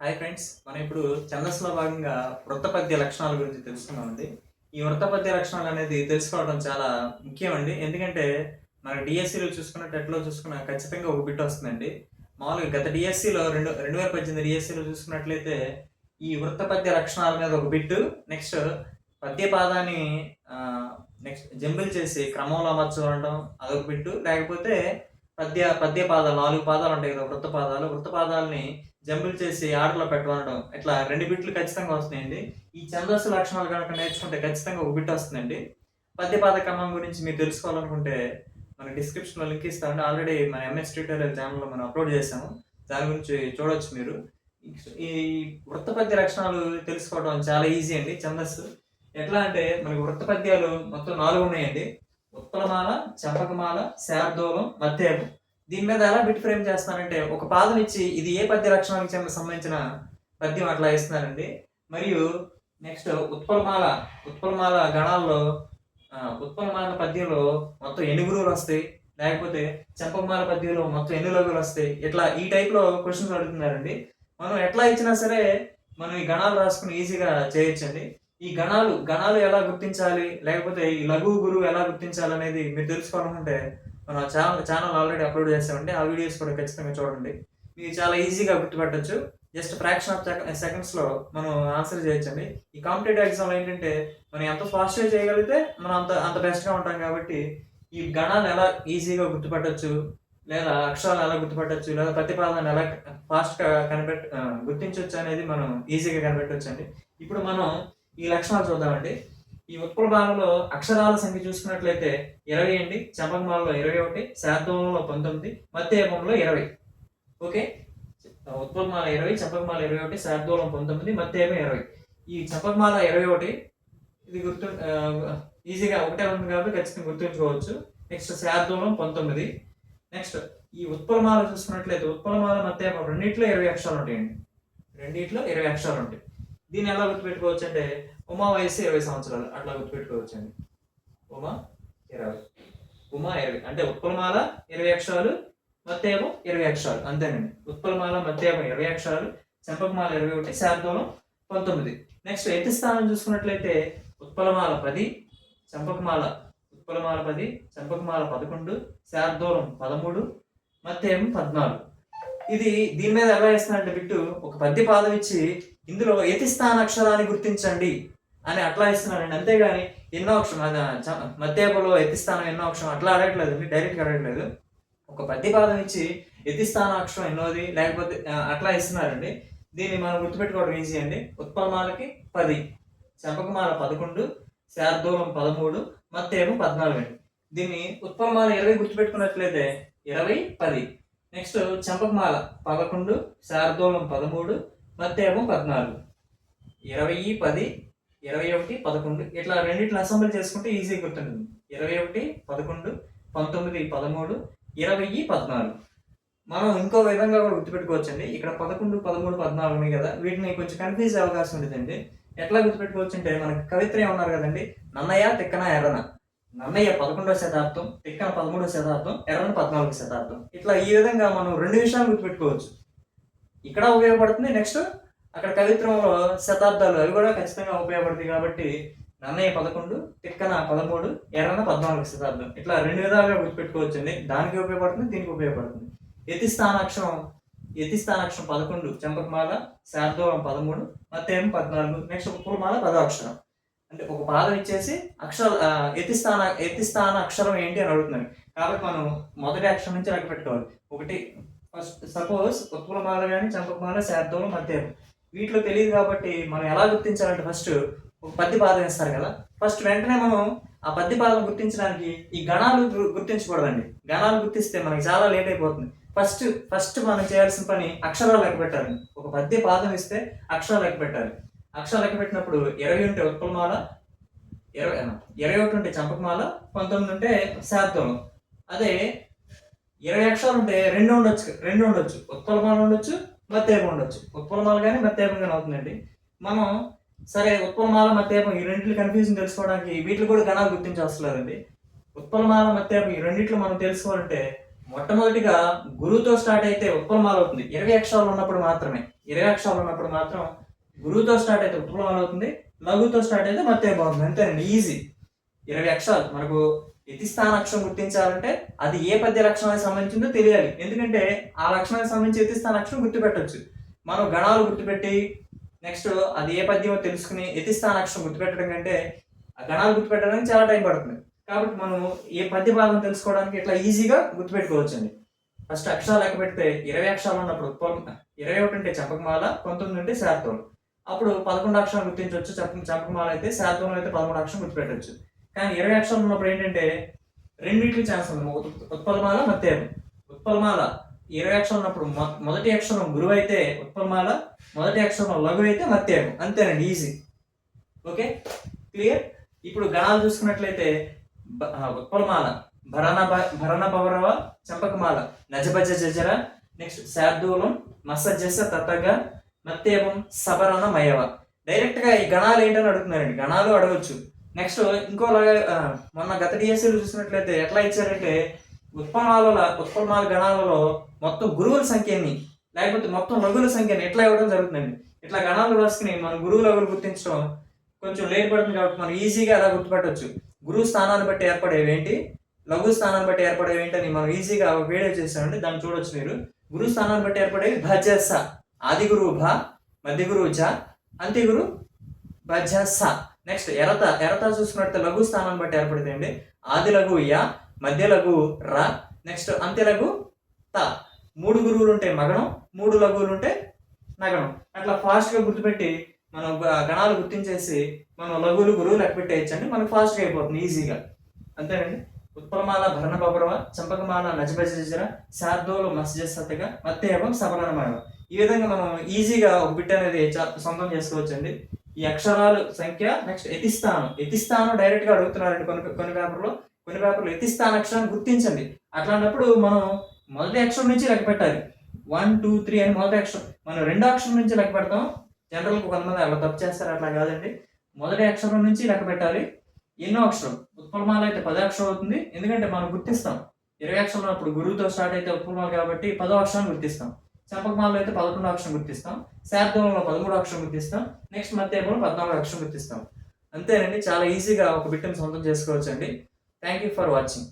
Hi friends మనం ఇప్పుడు ఛందస్సులో భాగంగా వృత్తపద్య లక్షణాల గురించి తెలుసుకున్నామండి ఈ వృత్తపద్య లక్షణాలు అనేది తెలుసుకోవడం చాలా ముఖ్యమండి. ఎందుకంటే మన డిఎస్సిలో చూసుకున్న టెట్లో చూసుకున్న ఖచ్చితంగా ఒక బిట్ వస్తుందండి. మామూలుగా గత డిఎస్సిలో రెండు రెండు వేల పద్దెనిమిది డిఎస్సిలో చూసుకున్నట్లయితే ఈ వృత్తపద్య లక్షణాల మీద ఒక బిట్ నెక్స్ట్ పద్యపాదాన్ని నెక్స్ట్ జంబుల్ చేసి క్రమంలో అమర్చుకోవడం అదొక బిట్టు. లేకపోతే పద్య పద్య పాదాలు నాలుగు పాదాలు ఉంటాయి కదా వృత్త పాదాలు. వృత్త పాదాలని జంబులు చేసి ఆటలో పెట్టమనడం ఇట్లా రెండు బిట్లు ఖచ్చితంగా వస్తున్నాయండి. ఈ ఛందస్సు లక్షణాలు కనుక నేర్చుకుంటే ఖచ్చితంగా ఒక బిట్ వస్తుందండి. పద్యపాద క్రమం గురించి మీరు తెలుసుకోవాలనుకుంటే మన డిస్క్రిప్షన్లో లింక్ ఇస్తామండి ఆల్రెడీ మన ఎంఎస్ ట్యూటోరియల్ ఛానల్లో మనం అప్లోడ్ చేసాము దాని గురించి చూడవచ్చు మీరు. ఈ వృత్తపద్య లక్షణాలు తెలుసుకోవడం చాలా ఈజీ అండి ఛందస్సు. ఎట్లా అంటే మనకి వృత్తపద్యాలు మొత్తం నాలుగు ఉన్నాయండి. ఉత్పలమాల చంపకమాల శాబ్దోలం మధ్యము దీని మీద ఎలా బిట్ ఫ్రేమ్ చేస్తానంటే ఒక పాదం ఇచ్చి ఇది ఏ పద్య లక్షణానికి సంబంధించిన పద్యం అట్లా ఇస్తున్నారండి మరియు నెక్స్ట్ ఉత్పలమాల ఉత్పలమాల గణాల్లో ఉత్పలమాల పద్యంలో మొత్తం ఎన్ని గురువులు వస్తాయి? లేకపోతే చంపకమాల పద్యంలో మొత్తం ఎన్ని లఘువులు వస్తాయి? ఇట్లా ఈ టైప్లో క్వశ్చన్స్ అడుగుతున్నారండి. మనం ఎట్లా ఇచ్చినా సరే మనం ఈ గణాలు రాసుకుని ఈజీగా చేయొచ్చండి. ఈ గణాలు గణాలు ఎలా గుర్తించాలి? లేకపోతే ఈ లఘు గురువు ఎలా గుర్తించాలి అనేది మీరు తెలుసుకోవాలనుకుంటే మన ఛానల్ ఛానల్ ఆల్రెడీ అప్లోడ్ చేస్తామండి. ఆ వీడియోస్ కూడా ఖచ్చితంగా చూడండి. మీరు చాలా ఈజీగా గుర్తుపెట్టచ్చు. జస్ట్ ఫ్రాక్షన్ ఆఫ్ సెకండ్స్లో మనం ఆన్సర్ చేయొచ్చండి. ఈ కాంపిటేటివ్ ఎగ్జామ్లో ఏంటంటే మనం ఎంత ఫాస్ట్గా చేయగలిగితే మనం అంత అంత బెస్ట్గా ఉంటాం కాబట్టి ఈ గణాలు ఎలా ఈజీగా గుర్తుపట్టచ్చు? లేదా అక్షరాలు ఎలా గుర్తుపట్టచ్చు? లేదా ప్రతిపాదన ఎలా ఫాస్ట్గా కనిపెట్ గుర్తించవచ్చు అనేది మనం ఈజీగా కనిపెట్టవచ్చు అండి ఇప్పుడు మనం ఈ లక్షణాలు చూద్దామండి. ఈ ఉత్పలమాలలో అక్షరాల సంఖ్య చూసుకున్నట్లయితే ఇరవై అండి. చంపకమాలలో ఇరవై ఒకటి శాతంలో పంతొమ్మిది మధ్యమంలో ఇరవై. ఓకే? ఉత్పలమాల ఇరవై చంపకమాల ఇరవై ఒకటి శార్దూలం పంతొమ్మిది మధ్యమ ఇరవై. ఈ చంపకమాల ఇరవై ఒకటి ఇది గుర్తు ఈజీగా ఒకటే ఉంది కాబట్టి ఖచ్చితంగా గుర్తుంచుకోవచ్చు. నెక్స్ట్ శార్దూలం పంతొమ్మిది. నెక్స్ట్ ఈ ఉత్పలమాల చూసుకున్నట్లయితే ఉత్పలమాల మధ్య రెండింటిలో ఇరవై అక్షరాలు ఉంటాయండి. రెండింటిలో ఇరవై అక్షరాలు ఉంటాయి. దీన్ని ఎలా గుర్తుపెట్టుకోవచ్చు అంటే ఉమా వయసు ఇరవై సంవత్సరాలు. అట్లా గుర్తుపెట్టుకోవచ్చు అండి ఉమా ఇరవై. ఉమా ఇరవై. అంటే ఉత్పలమాల ఇరవై అక్షరాలు మత్తేమో ఇరవై అక్షరాలు. అంతేనండి. ఉత్పలమాల మత్తేమో ఇరవై అక్షరాలు చంపకమాల ఇరవై ఒకటి శార్దూలం పంతొమ్మిది. నెక్స్ట్ ఎత్తి స్థానం చూసుకున్నట్లయితే ఉత్పలమాల పది చంపకమాల ఉత్పలమాల పది చంపకమాల పదకొండు శార్దూలం పదమూడు మత్తేమో పద్నాలుగు. ఇది దీని మీద ఎలా ఇస్తున్నారంటే బిట్టు ఒక పద్య పాదం ఇచ్చి ఇందులో యతి స్థాన అక్షరాన్ని గుర్తించండి అని అట్లా ఇస్తున్నారండి అంతేగాని ఎన్నో అక్షరం అది చ- యతి స్థానం ఎన్నో అక్షరం అట్లా అడగట్లేదు డైరెక్ట్గా అడగట్లేదు. ఒక పద్య పాదం ఇచ్చి యతి స్థాన అక్షరం ఎన్నోది లేకపోతే అట్లా ఇస్తున్నారండి దీన్ని మనం గుర్తుపెట్టుకోవడం ఈజీ అండి. ఉత్పలమాలకి పది చంపకమాల పదకొండు శార్దూలం పదమూడు మత్తేమో పద్నాలుగు అండి. దీన్ని ఉత్పలమాల ఇరవై గుర్తుపెట్టుకున్నట్లయితే ఇరవై పది. నెక్స్ట్ చంపకమాల పదకొండు శారదోళం పదమూడు మత్తేమో పద్నాలుగు. ఇరవై పది ఇరవై ఒకటి పదకొండు. ఇట్లా రెండిట్లో అసెంబ్లీ చేసుకుంటే ఈజీగా గుర్తుంటుంది. ఇరవై ఒకటి పదకొండు పంతొమ్మిది పదమూడు ఇరవై పద్నాలుగు. మనం ఇంకో విధంగా కూడా గుర్తుపెట్టుకోవచ్చండి. ఇక్కడ పదకొండు పదమూడు పద్నాలుగు ఉన్నాయి కదా. వీటిని కొంచెం కన్ఫ్యూజ్ అవకాశం ఉండదండి ఎట్లా గుర్తుపెట్టుకోవచ్చు అంటే మనకి కవిత్రే ఉన్నారు కదండి. నన్నయ్య తిక్కన ఎర్రన. నన్నయ్య పదకొండవ శతాబ్దం తిక్కన పదమూడవ శతాబ్దం ఎర్రన పద్నాలుగో శతాబ్దం. ఇట్లా ఈ విధంగా మనం రెండు విషయాలు గుర్తుపెట్టుకోవచ్చు. ఇక్కడ ఉపయోగపడుతుంది నెక్స్ట్ అక్కడ కవిత్వంలో శతాబ్దాలు అవి కూడా ఖచ్చితంగా ఉపయోగపడతాయి కాబట్టి నన్నయ్య పదకొండు తిక్కన పదమూడు ఎర్రన పద్నాలుగు శతాబ్దం. ఇట్లా రెండు విధాలుగా గుర్తుపెట్టుకోవచ్చండి. దానికి ఉపయోగపడుతుంది దీనికి ఉపయోగపడుతుంది. యతి స్థానాక్షరం యతి స్థానాక్షరం పదకొండు చంపకమాల శార్దూలం పదమూడు మత్తేం పద్నాలుగు నెక్స్ట్ ఉపమాల పదో అక్షరం అంటే ఒక పాదం ఇచ్చేసి అక్షర ఎతిస్థాన ఎతిస్థాన అక్షరం ఏంటి అని అడుగుతున్నాను కాబట్టి మనం మొదటి అక్షరం నుంచి లెక్క పెట్టుకోవాలి. ఒకటి ఫస్ట్ సపోజ్ ఉత్పలమాల కానీ చంపకమాల శార్దూలం మధ్యమం వీటిలో తెలియదు కాబట్టి మనం ఎలా గుర్తించాలంటే ఫస్ట్ ఒక పద్య పాదం ఇస్తారు కదా. ఫస్ట్ వెంటనే మనం ఆ పద్య పాదం గుర్తించడానికి ఈ గణాలు గుర్తించకూడదండి. గణాలు గుర్తిస్తే మనకి చాలా లేట్ అయిపోతుంది. ఫస్ట్ ఫస్ట్ మనం చేయాల్సిన పని అక్షరాలు లెక్క పెట్టాలి ఒక పద్య పాదం ఇస్తే అక్షరాలు లెక్క పెట్టాలి. అక్షరాలు లెక్క పెట్టినప్పుడు ఇరవై ఉంటే ఉత్పలమాల ఇరవై ఇరవై ఒకటి ఉంటే చంపకమాల పంతొమ్మిది ఉంటే శాతం అదే ఇరవై అక్షరాలు ఉంటే రెండు ఉండొచ్చు రెండు ఉండొచ్చు. ఉత్పలమాల ఉండొచ్చు మత్తేపం ఉండొచ్చు. ఉత్పలమాల కానీ మత్తేపం కానీ అవుతుందండి. మనం సరే ఉత్పలమాల మత్తేపం ఈ రెండింటి కన్ఫ్యూజన్ తెలుసుకోవడానికి వీటిని కూడా గణాలు గుర్తించవసరం ఉత్పలమాల మత్తేపం ఈ రెండింటిలో మనం తెలుసుకోవాలంటే మొట్టమొదటిగా గురువుతో స్టార్ట్ అయితే ఉత్పలమాల అవుతుంది. ఇరవై అక్షరాలు ఉన్నప్పుడు మాత్రమే. ఇరవై అక్షరాలు ఉన్నప్పుడు మాత్రం గురువుతో స్టార్ట్ అయితే ఉత్పలమాల అవుతుంది లఘుతో స్టార్ట్ అయితే మత్తే బాగుంది అంతేనండి ఈజీ. ఇరవై అక్షరాలు. మనకు ఎతి స్థాన అక్షరం గుర్తించాలంటే అది ఏ పద్య లక్షణానికి సంబంధించిందో తెలియాలి. ఎందుకంటే ఆ లక్షణానికి సంబంధించి ఎతి స్థాన అక్షరం గుర్తుపెట్టవచ్చు మనం గణాలు గుర్తుపెట్టి నెక్స్ట్ అది ఏ పద్యమో తెలుసుకుని ఎతి స్థాన అక్షరం గుర్తుపెట్టడం కంటే ఆ గణాలు గుర్తుపెట్టడానికి చాలా టైం పడుతుంది. కాబట్టి మనం ఏ పద్య భాగం తెలుసుకోవడానికి ఇట్లా ఈజీగా గుర్తుపెట్టుకోవచ్చండి. ఫస్ట్ అక్షరాలు లెక్క పెడితే ఇరవై అక్షరాలు ఉన్నప్పుడు ఇరవై ఒకటి అంటే చంపకమాల పంతొమ్మిది అంటే శాతం అప్పుడు పదకొండు అక్షరాలు గుర్తించవచ్చు. చంప చంపకమాల అయితే శాతంలో అయితే పదకొండు అక్షరం గుర్తుపెట్టవచ్చు. కానీ ఇరవై అక్షరాలు ఉన్నప్పుడు ఏంటంటే రెండింటికి ఛాన్స్ ఉంది. ఉత్పలమాల మత్తేయం ఉత్పలమాల ఇరవై అక్షరం ఉన్నప్పుడు మొదటి అక్షరం గురువు అయితే ఉత్పలమాల మొదటి అక్షరం లఘు అయితే మత్తేయం అంతేనండి ఈజీ ఓకే? క్లియర్ ఇప్పుడు గణాలు చూసుకున్నట్లయితే బ- ఉత్పలమాల. భరణ బ- భరణ పౌరవ చంపకమాల. నజభజ జజర. నెక్స్ట్ శార్దూలం మసజస తతగ. మత్తేవం సబరణ మయవ డైరెక్ట్గా ఈ గణాలు ఏంటని అడుగుతున్నారండి. గణాలు అడగచ్చు. నెక్స్ట్ ఇంకోలాగా మొన్న గత డిఎస్సీలు చూసినట్లయితే ఎట్లా ఇచ్చారంటే ఉత్పలమాల ఉత్పన్నాల గణాలలో మొత్తం గురువుల సంఖ్యని లేకపోతే మొత్తం లఘుల సంఖ్యని ఎట్లా ఇవ్వడం జరుగుతుందండి? ఇట్లా గణాలు రాసుకుని మన గురువు లఘువులు గుర్తించడం కొంచెం లేట్ పడుతుంది కాబట్టి మనం ఈజీగా అలా గుర్తుపెట్టవచ్చు గురువు స్థానాన్ని బట్టి ఏర్పడేవి ఏంటి? లఘు స్థానాన్ని బట్టి ఏర్పడేవి ఏంటని అని మనం ఈజీగా ఒక వీడియో దాన్ని చూడొచ్చు మీరు. గురువు స్థానాన్ని బట్టి ఏర్పడేవి భజస. ఆది గురువు భ మధ్య గురువు జ అంత్య గురు స నెక్స్ట్ ఎరత ఎరత చూసుకున్నట్టు లఘు స్థానాన్ని బట్టి ఏర్పడుతుంది ఆది లఘు య మధ్య లఘు ర. నెక్స్ట్ అంత్య లఘు త. మూడు గురువులు ఉంటే మగణం మూడు లఘువులు ఉంటే నగణం అట్లా ఫాస్ట్గా గుర్తుపెట్టి మనం గణాలు గుర్తించేసి మనం లఘువులు గురువులు లెక్క పెట్టేయచ్చండి. మనకు ఫాస్ట్గా అయిపోతుంది ఈజీగా అంతేనండి? ఉత్పలమాల భరణ బబరవ చంపకమాల నజబజర శార్దోలు మస్జసతగా మత్తేవం సబలనమాయ ఈ విధంగా మనం ఈజీగా ఒక బిట్ అనేది చా- సొంతం చేసుకోవచ్చండి. ఈ అక్షరాలు సంఖ్య నెక్స్ట్ ఎతిస్థానం ఎతిస్థానం డైరెక్ట్గా అడుగుతున్నారండి కొన్ని కొన్ని పేపర్లో. కొన్ని పేపర్లు ఎతిస్థాన అక్షరాన్ని గుర్తించండి. అట్లాంటప్పుడు మనం మొదటి అక్షరం నుంచి లెక్క పెట్టాలి. వన్ టూ త్రీ అని మొదటి అక్షరం. మనం రెండో అక్షరం నుంచి లెక్క పెడతాం. జనరల్ కొంతమంది అలా తప్పు చేస్తారు అట్లా కాదండి. మొదటి అక్షరం నుంచి లెక్క పెట్టాలి. ఎన్నో అక్షరం. ఉత్పలమాల అయితే పదో అక్షరం అవుతుంది. ఎందుకంటే మనం గుర్తిస్తాం. ఇరవై అక్షరం అప్పుడు గురువుతో స్టార్ట్ అయితే ఉత్పలమాలు కాబట్టి పదో అక్షరాన్ని గుర్తిస్తాం. చంపకమాలలో అయితే పదకొండో అక్షరం గుర్తిస్తాం. శాబ్దంలో పదమూడో అక్షరం గుర్తిస్తాం. నెక్స్ట్ మధ్యలో పద్నాలుగు అక్షరం గుర్తిస్తాం. అంతేనండి చాలా ఈజీగా ఒక బిట్టను సొంతం చేసుకోవచ్చండి. Thank you for watching